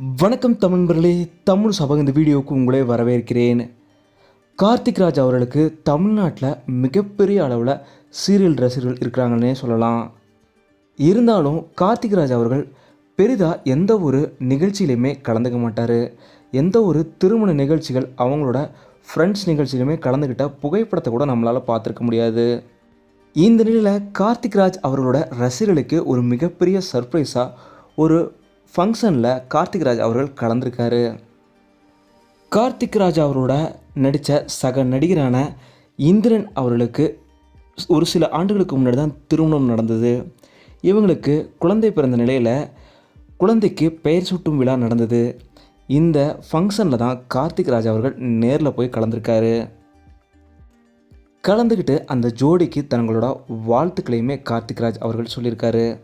வணக்கம் தமிழ்பர்களே தமிழ் சபக இந்த வீடியோவுக்கு உங்களே வரவேற்கிறேன். கார்த்திக் ராஜ் அவர்களுக்கு தமிழ்நாட்டில் மிகப்பெரிய அளவில் சீரியல் ரசிகர்கள் இருக்கிறாங்கன்னே சொல்லலாம். இருந்தாலும் கார்த்திக் ராஜ் அவர்கள் பெரிதாக எந்த ஒரு நிகழ்ச்சியிலையுமே கலந்துக்க மாட்டார். எந்த ஒரு திருமண நிகழ்ச்சிகள் அவங்களோட ஃப்ரெண்ட்ஸ் நிகழ்ச்சியிலுமே கலந்துக்கிட்ட புகைப்படத்தை கூட நம்மளால் பார்த்துருக்க முடியாது. இந்த நிலையில் கார்த்திக் ராஜ் அவர்களோட ரசிகர்களுக்கு ஒரு மிகப்பெரிய சர்ப்ரைஸாக ஒரு ஃபங்க்ஷனில் கார்த்திக் ராஜ் அவர்கள் கலந்துருக்காரு. கார்த்திக் ராஜ் அவரோட நடித்த சக நடிகரான இந்திரன் அவர்களுக்கு ஒரு சில ஆண்டுகளுக்கு முன்னாடி தான் திருமணம் நடந்தது. இவங்களுக்கு குழந்தை பிறந்த நிலையில் குழந்தைக்கு பெயர் சூட்டும் விழா நடந்தது. இந்த ஃபங்க்ஷனில் தான் கார்த்திக் ராஜ் அவர்கள் நேரில் போய் கலந்துருக்காரு. கலந்துக்கிட்டு அந்த ஜோடிக்கு தங்களோட வாழ்த்துக்களையுமே கார்த்திக் ராஜ் அவர்கள் சொல்லியிருக்காரு.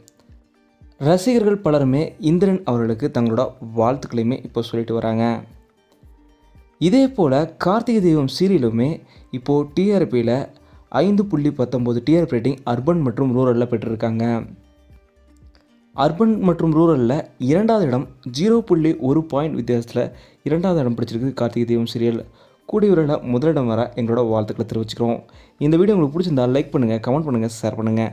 ரசிகர்கள் பலருமே இந்திரன் அவர்களுக்கு தங்களோட வாழ்த்துக்களையுமே இப்போ சொல்லிட்டு வராங்க. இதே போல் கார்த்திகை தெய்வம் சீரியலுமே இப்போது டிஆர்பியில் ஐந்து புள்ளி பத்தொம்போது டிஆர்பி ரேட்டிங் அர்பன் மற்றும் ரூரலில் பெற்றிருக்காங்க. அர்பன் மற்றும் ரூரலில் இரண்டாவது இடம் ஜீரோ புள்ளி ஒரு பாயிண்ட் வித்தியாசத்தில் இரண்டாவது இடம் பிடிச்சிருக்கு கார்த்திகை தெய்வம் சீரியல். கூடிய விரைவில் முதலிடம் வர எங்களோட வாழ்த்துக்களை தெரிவிச்சுக்கிறோம். இந்த வீடியோ உங்களுக்கு பிடிச்சிருந்தா லைக் பண்ணுங்கள் கமெண்ட் பண்ணுங்கள் ஷேர் பண்ணுங்கள்